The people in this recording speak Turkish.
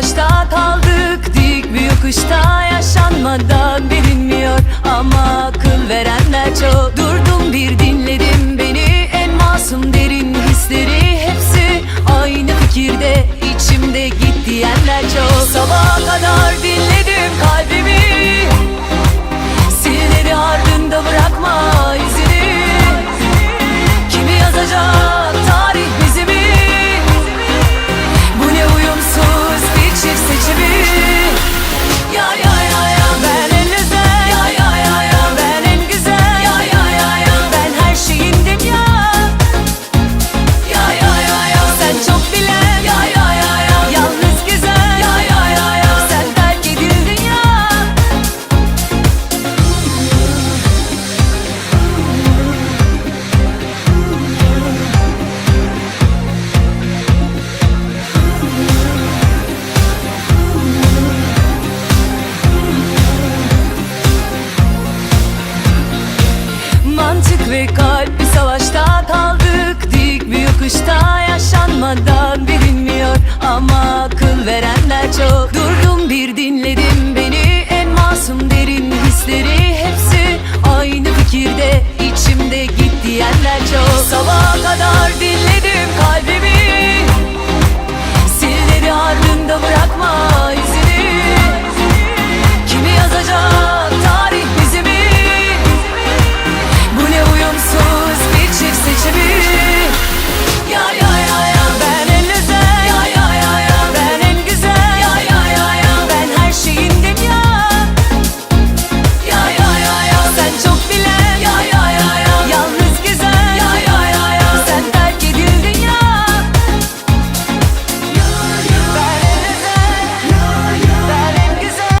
savaşta kaldık Dik bir yokuşta yaşanmadan bilinmiyor. Ama akıl verenler çok. Durdum bir dinledim beni En masum derin hisleri hepsi Aynı fikirde. İçimde git diyenler çok. Sabaha kadar dinledim muchacho.